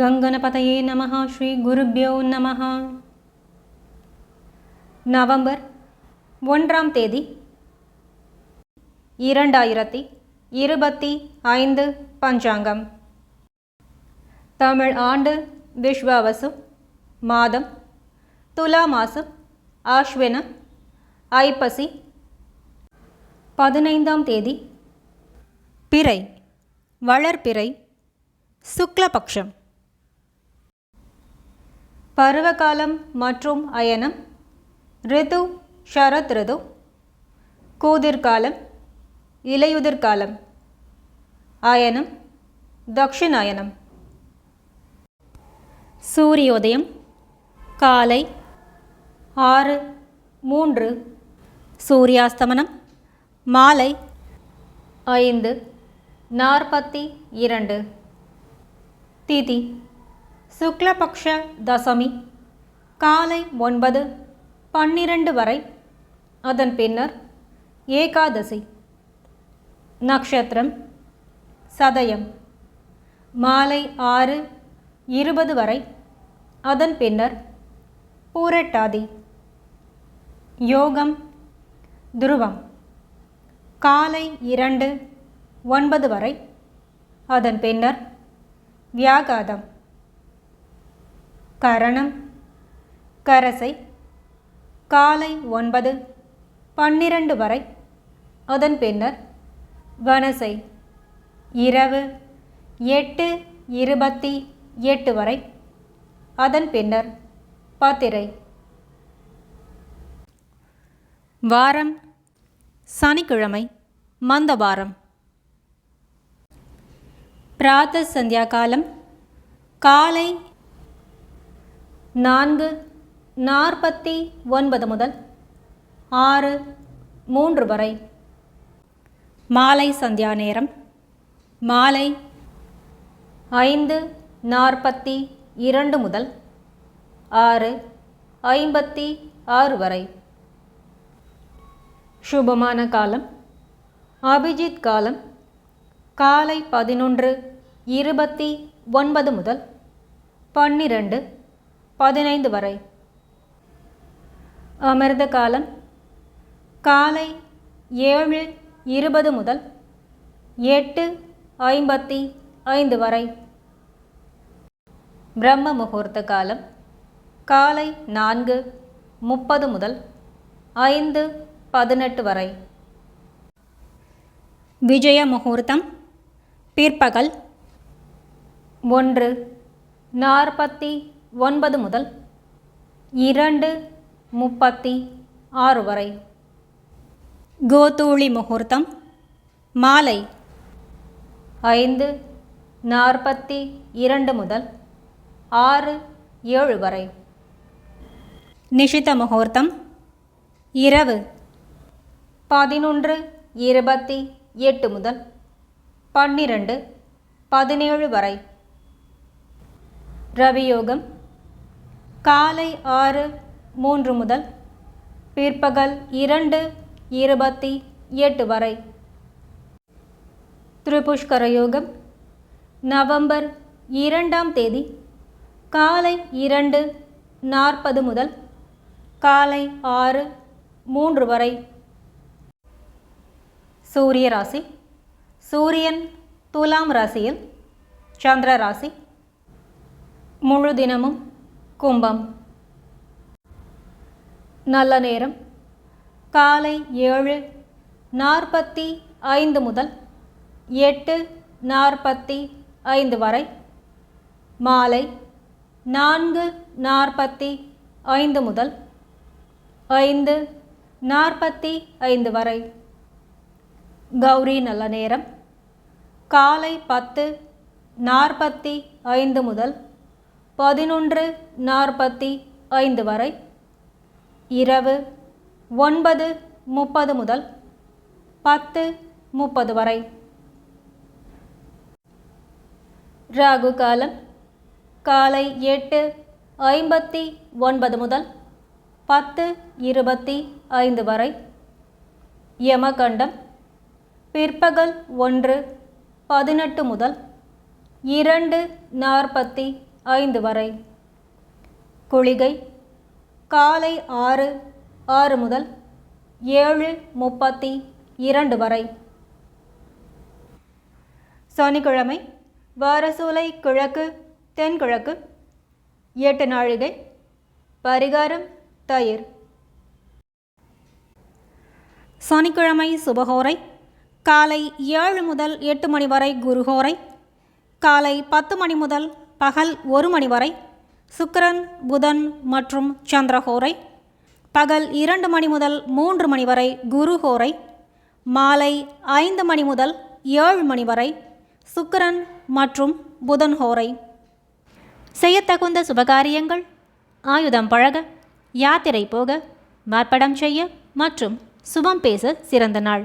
கங்கணபதையே நம ஸ்ரீ குருப்யோ நம நவம்பர் ஒன்றாம் தேதி இரண்டாயிரத்தி இருபத்தி ஐந்து பஞ்சாங்கம். தமிழ் ஆண்டு விஸ்வாவசு மாதம் துலா மாசம் ஆஷ்வின ஐப்பசி பதினைந்தாம் தேதி. பிறை வளர்பிறை சுக்லபக்ஷம். பருவகாலம் மற்றும் அயனம். ரிது ஷரத் ரிது. கூதிர்காலம் இலையுதிர்காலம். அயனம் தக்ஷிணாயனம். சூரியோதயம் காலை ஆறு மூன்று. சூரியாஸ்தமனம் மாலை ஐந்து நாற்பத்தி இரண்டு. திதி சுக்லபக்ஷ தசமி காலை ஒன்பது பன்னிரண்டு வரை. அதன் பின்னர் ஏகாதசி நக்ஷத்திரம் சதயம். மாலை ஆறு இருபது வரை. அதன் பின்னர் பூரட்டாதி. யோகம் துருவம். காலை இரண்டு ஒன்பது வரை. அதன் பின்னர் வியாகாதம். கரணம். கரசை காலை ஒன்பது பன்னிரண்டு வரை. அதன் பின்னர் வனசை இரவு எட்டு இருபத்தி எட்டு வரை. அதன் பின்னர் பாத்திரை. வாரம் சனிக்கிழமை மந்தவாரம். பிராத்த சந்தியா காலம் காலை நான்கு நாற்பத்தி ஒன்பது முதல் ஆறு மூன்று வரை. மாலை சந்தியா நேரம். மாலை ஐந்து நாற்பத்தி இரண்டு முதல் ஆறு ஐம்பத்தி ஆறு வரை. சுபமான காலம். அபிஜித் காலம். காலை பதினொன்று இருபத்தி ஒன்பது முதல் பன்னிரண்டு. பதினைந்து வரை. அமிர்த காலம் காலை ஏழு இருபது முதல் எட்டு ஐம்பத்தி ஐந்து வரை. பிரம்ம முகூர்த்த காலம் காலை நான்கு முப்பது முதல் ஐந்து பதினெட்டு வரை. விஜய முகூர்த்தம் பிற்பகல் ஒன்று நாற்பத்தி ஒன்பது முதல் இரண்டு முப்பத்தி ஆறு வரை. கோதூளி முகூர்த்தம் மாலை ஐந்து நாற்பத்தி இரண்டு முதல் ஆறு ஏழு வரை. நிஷித முகூர்த்தம் இரவு பதினொன்று இருபத்தி எட்டு முதல் பன்னிரண்டு பதினேழு வரை. ரவியோகம் காலை ஆறு மூன்று முதல் பிற்பகல் இரண்டு இருபத்தி எட்டு வரை. திரிபுஷ்கர யோகம் நவம்பர் இரண்டாம் தேதி காலை இரண்டு நாற்பது முதல் காலை ஆறு மூன்று வரை. சூரிய ராசி சூரியன் துலாம் ராசியில் சந்திர ராசி. முழு தினமும் கும்பம். நல்ல நேரம். காலை ஏழு நாற்பத்தி ஐந்து முதல் எட்டு நாற்பத்தி ஐந்து வரை. மாலை நான்கு நாற்பத்தி ஐந்து முதல் ஐந்து நாற்பத்தி ஐந்து வரை. கௌரி நல்ல நேரம். காலை பத்து நாற்பத்தி ஐந்து முதல் பதினொன்று நாற்பத்தி ஐந்து வரை. இரவு ஒன்பது முப்பது முதல் பத்து முப்பது வரை. ராகு காலம் காலை எட்டு ஐம்பத்தி ஒன்பது முதல் பத்து இருபத்தி ஐந்து வரை. யமகண்டம் பிற்பகல் ஒன்று பதினெட்டு முதல் இரண்டு நாற்பத்தி ஐந்து வரை. குளிகை காலை ஆறு ஆறு முதல் ஏழு முப்பத்தி இரண்டு வரை. சனிக்கிழமை வாரசூலை கிழக்கு தென்கிழக்கு எட்டு நாழிகை பரிகாரம் தயிர். சனிக்கிழமை சுபகோரை காலை ஏழு முதல் எட்டு மணி வரை குருஹோரை காலை பத்து மணி முதல் பகல் ஒரு மணி வரை சுக்கரன் புதன் மற்றும் சந்திரஹோரை பகல் இரண்டு மணி முதல் மூன்று மணி வரை குருஹோரை மாலை ஐந்து மணி முதல் ஏழு மணி வரை சுக்கரன் மற்றும் புதன் ஹோரை செய்யத்தகுந்த சுபகாரியங்கள் ஆயுதம் பழக யாத்திரை போக மார்ப்படம் செய்ய மற்றும் சுபம் பேச சிறந்த நாள்.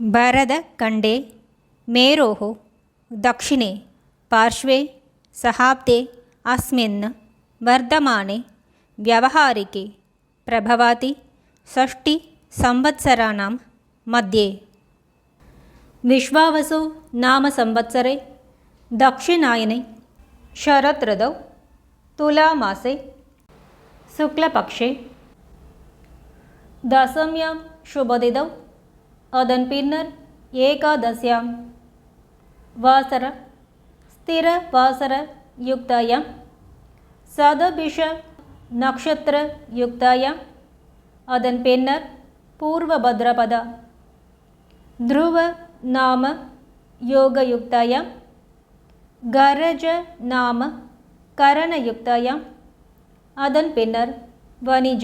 भरदखण्डे मेरोः दक्षिणे पार्श्वे सहाब्दे अस्मिन् वर्धमाने व्यवहारिके प्रभवाति षष्टिसंवत्सराणां मध्ये विश्वावसो नाम संवत्सरे दक्षिणायने शरदृतौ तुलामासे शुक्लपक्षे दशम्यां शुभदिदौ அதன் பின்னர் ஏகாதசியாம் வாசர ஸ்திர வாசர யுக்தாயாம் சதபிஷ நக்ஷத்திர யுக்தாயாம் அதன் பின்னர் பூர்வபத்ரபதா ध्रुव नाम योगयुक्तायां गरज नाम करणयुक्तायाम् அதன் பின்னர் வணிஜ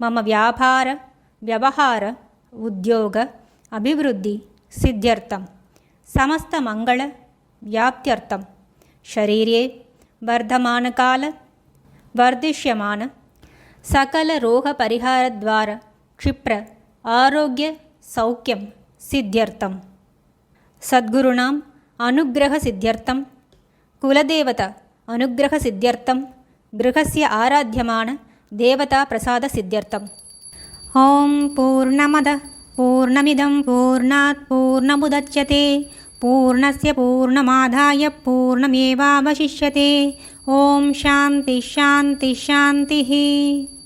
मम व्यापार व्यवहार उद्योग अभिवृद्धि सिद्ध्यर्थं समस्तमङ्गलव्याप्त्यर्थं शरीरे वर्धमानकाल वर्धिष्यमान सकलरोगपरिहारद्वारा क्षिप्र आरोग्यसौख्यं सिद्ध्यर्थं सद्गुरूणाम् अनुग्रहसिद्ध्यर्थं कुलदेवता अनुग्रहसिद्ध्यर्थं गृहस्य आराध्यमान దేవతా ప్రసాద సిద్ధ్యర్థం. ఓం పూర్ణమద పూర్ణమిదం పూర్ణాత్ పూర్ణముద్యతే పూర్ణస్య పూర్ణమాదాయ పూర్ణమేవాశిష్యతే ఓం శాంతి శాంతి శాంతి.